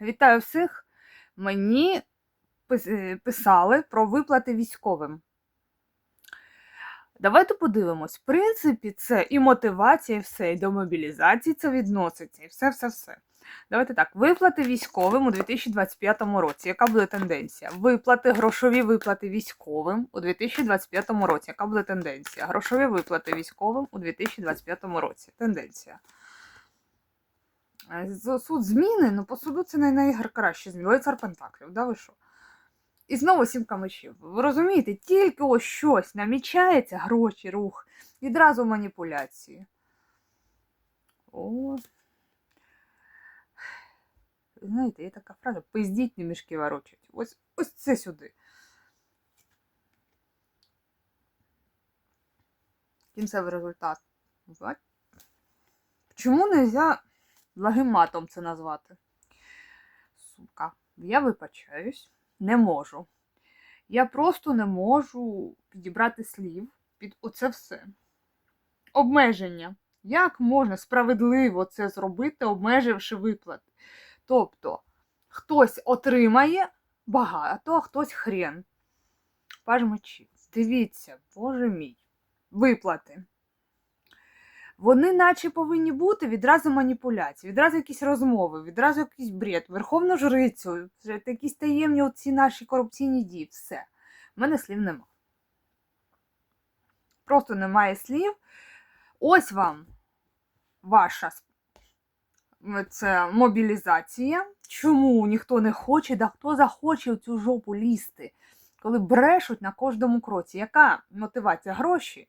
Вітаю всіх. Мені е, писали про виплати військовим. Давайте подивимось. В принципі, це і мотивація, і все, і до мобілізації це відноситься, і все-все-все. Давайте так. Виплати військовим у 2025 році. Яка буде тенденція? Виплати, грошові виплати військовим у 2025 році. Яка буде тенденція? Грошові виплати військовим у 2025 році. Тенденція. Е, Суд зміни, ну по суду це найкраще зміни. Лицар Пентаклів, да ви що? І знову сімка мечів. Ви розумієте, тільки ось щось намічається, гроші, рух, відразу маніпуляції. О. Знаєте, є така фраза пиздіть не мішки ворочать. Ось, ось це сюди. Кінцевий результат. Чому не можна благим це назвати? Сука, я вибачаюсь, не можу. Я просто не можу підібрати слів під оце все. Обмеження. Як можна справедливо це зробити, обмеживши виплати? Тобто, хтось отримає багато, а хтось хрен. Паж мечів. Дивіться, боже мій. Виплати. Вони наче повинні бути відразу маніпуляції, відразу якісь розмови, відразу якийсь бред, верховну жрицю, якісь таємні оці наші корупційні дії. Все. У мене слів нема. Просто немає слів. Ось вам ваша це мобілізація. Чому ніхто не хоче, да хто захоче в цю жопу лізти, коли брешуть на кожному кроці? Яка мотивація? Гроші?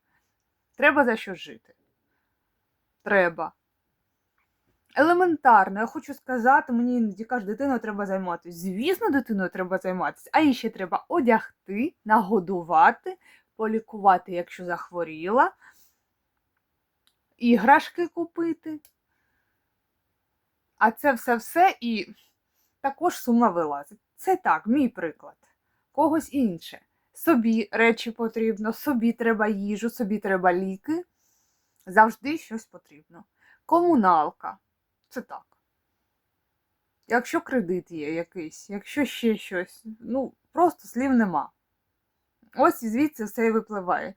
Треба за що жити. Треба. Елементарно, я хочу сказати, мені іноді кажуть, дитиною треба займатися. Звісно, дитиною треба займатися, а їй ще треба одягти, нагодувати, полікувати, якщо захворіла, іграшки купити. А це все-все і також сума вилазить. Це так, мій приклад. Когось інше. Собі речі потрібно, собі треба їжу, собі треба ліки. Завжди щось потрібно. Комуналка. Це так. Якщо кредит є якийсь, якщо ще щось, ну просто слів нема. Ось і звідси все і випливає.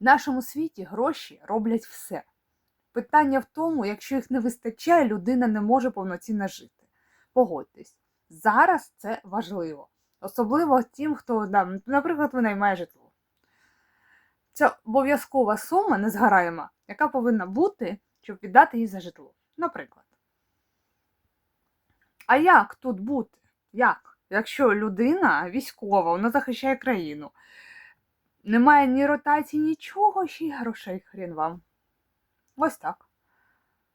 В нашому світі гроші роблять все. Питання в тому, якщо їх не вистачає, людина не може повноцінно жити. Погодьтесь, зараз це важливо. Особливо тим, хто, наприклад, винаймає житло. Це обов'язкова сума незгораєма, яка повинна бути, щоб віддати їй за житло. Наприклад. А як тут бути? Як? Якщо людина військова, вона захищає країну, немає ні ротації, нічого, ще й грошей хрін вам. Ось так.